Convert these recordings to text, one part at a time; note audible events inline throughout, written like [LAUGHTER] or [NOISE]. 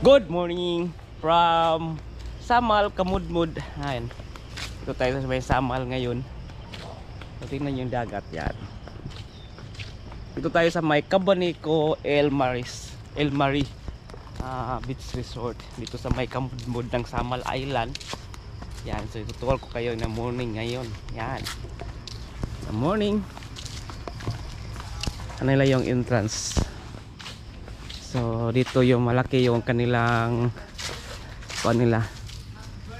Good morning from Samal, Kamudmud. Ayan. Ito tayo sa may Samal ngayon. So, tingnan yung dagat yan. Ito tayo sa may Cabanico El Maris. El Mari ah, Beach Resort. Dito sa may Kamudmud ng Samal Island. Yan. So itutuwal ko kayo na morning ngayon. Yan. Sa morning. Kanila yung entrance. So dito yung malaki yung kanilang kuan nila.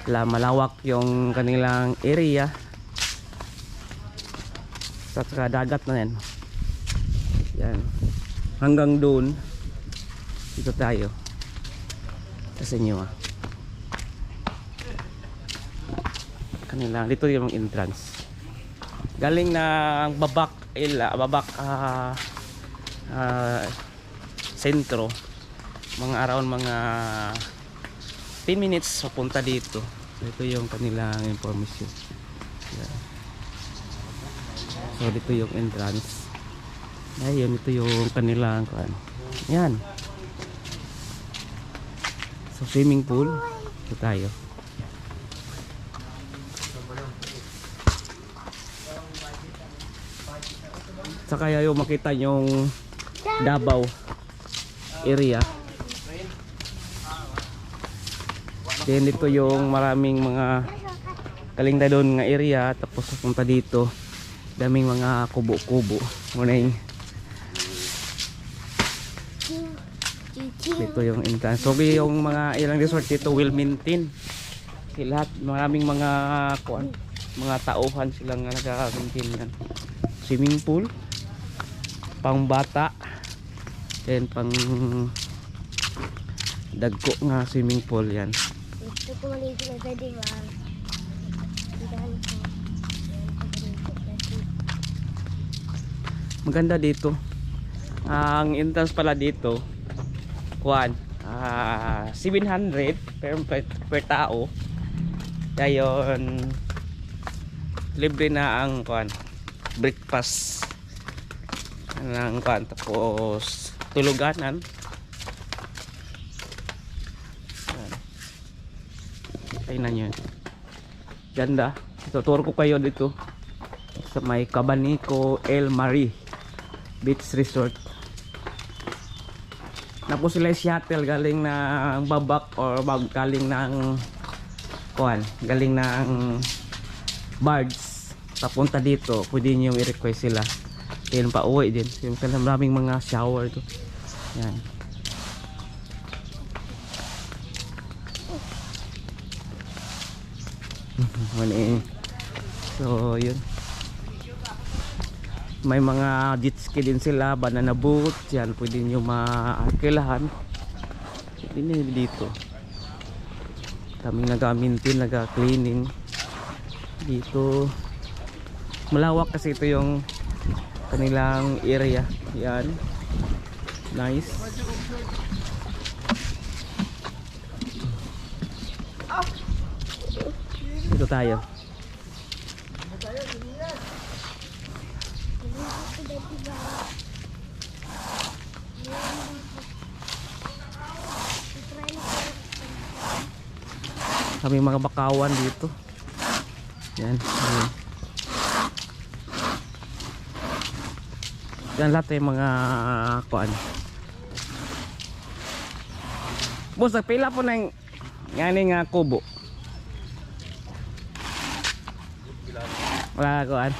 La malawak yung kanilang area. Sa saka dagat na yan. Yan. Hanggang doon. Dito tayo. Sa inyo ah. Kanilang dito yung entrance. Galing ng babak ila, babak ah ah, sentro mga around mga 10 minutes papunta dito. So ito yung kanilang information. Yan. so dito yung entrance. Ayun ito yung kanilang kuan yan so swimming pool. Ito tayo. Saka yung makita yung Davao area. Then dito yung maraming mga kalingda doon nga area tapos punta dito daming mga kubo-kubo. Yung dito yung entrance. So yung mga ilang resort dito will maintain. Lahat maraming mga kuan mga tauhan silang nagka-maintain yan. Swimming pool, pang bata, then pang dagko nga swimming pool yan. Yan, Maganda dito. Ang entrance pala dito, kuan, ah 700 per, per, per tao. Gayon, libre na ang kuan, breakfast ng kuan tapos tuluganan. Yan. Tingnan nyo. Ganda. Tuturo ko kayo dito sa may Cabanico El Mari Beach Resort. Napo sila shuttle galing ng babak or bag galing ng kuan, galing ng barge papunta dito. Pwede niyo i-request sila. Then pa uwi din. Kanilang maraming mga shower to. Yan. [LAUGHS] Mali. So, yun may mga jet ski din sila banana boat yan pwede nyo maakilahan pwede nyo dito kaming nagamintin naga-cleaning dito malawak kasi ito yung kanilang area. Yan. Nice. Dito tayo. Kami mga bakawan dito. Yan. Yan, yan lahat yung mga kuan. Boss pila po ng ngani nga kubo. Wala kuan.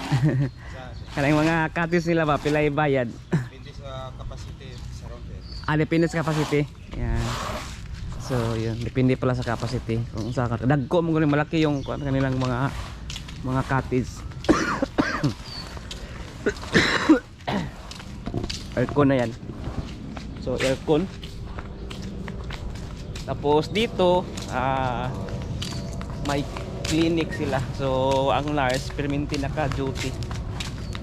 [LAUGHS] Kanang mga katis nila ba pila bayad? Depende sa capacity sa router. ah depende sa capacity. Yan. So yun. Depende pala sa capacity. Kung sa dagko mo ganun malaki yung kanilang mga mga cottage [COUGHS] [COUGHS] aircon na yan. So aircon. Tapos dito ah may clinic sila. So ang nurse permanente naka duty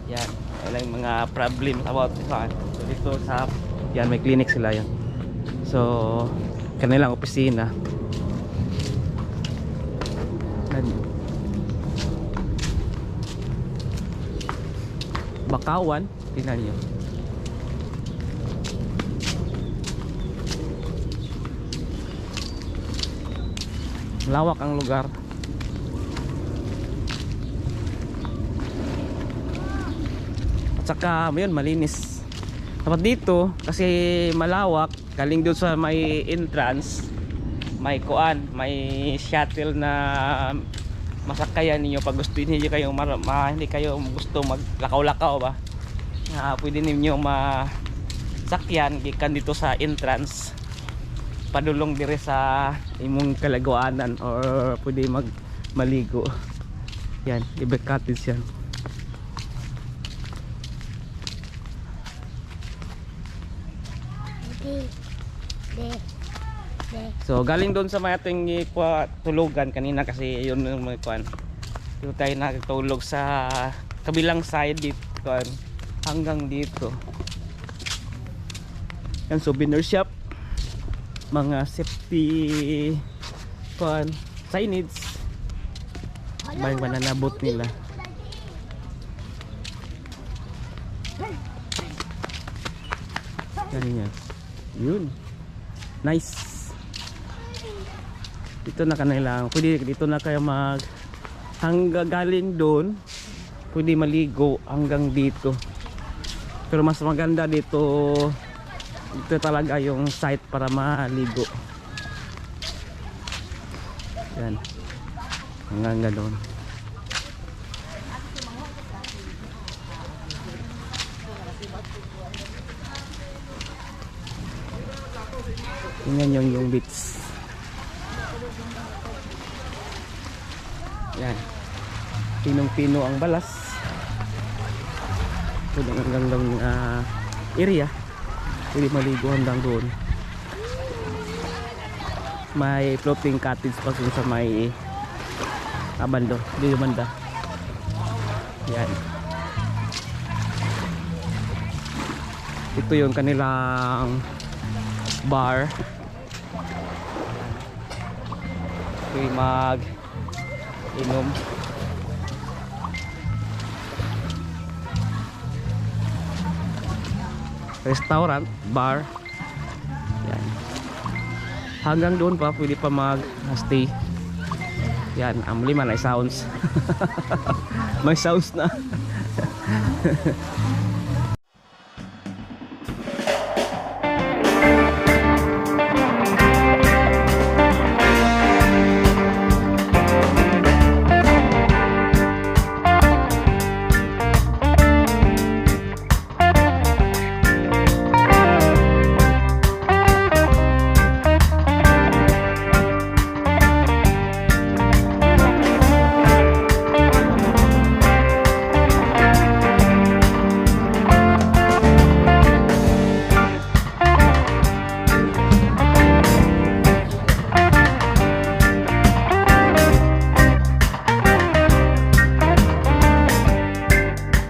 yan. Wala yung mga problem about saan so dito sa yan may clinic sila yan. So kanilang opisina. Bakawan. Tingnan nyo Lawak ang lugar. At saka, yun, malinis. Dapat dito, kasi malawak, galing doon sa may entrance, may kuan, may shuttle na masakayan ninyo pag gusto niyo kayo mar- ma, hindi kayo gusto maglakaw-lakaw ba. Ah, pwede ninyo masakyan gikan dito sa entrance padulong dire sa imong kalagwanan or pwede mag maligo. Yan, ibe cottage yan. So galing doon sa mga ating ikuha, tulugan kanina kasi yun yung mga kuan. Dito tayo nakatulog sa kabilang side dito kuan hanggang dito. Yan souvenir shop. Mga safety kuan signage. May mananabot nila. Yan. Yun. Nice. Dito na kanilang, pwede dito na kayo mag hanggang galing doon, pwede maligo hanggang dito. Pero mas maganda dito dito talaga yung site para maligo. Yan. Hanggang ganoon. Tingnan yung yung beach. Yan. Pinong-pino ang balas. Pwede hanggang lang uh, area. Pwede maligo hanggang doon. May floating cottage pa sa may abando. Dito banda. Yan. Ito yung kanilang bar. Pwede mag inom. Restaurant, bar. Yan. Hanggang doon pa pwede pa mag-stay. Yan, ang lima na sounds. [LAUGHS] May sounds na. [LAUGHS]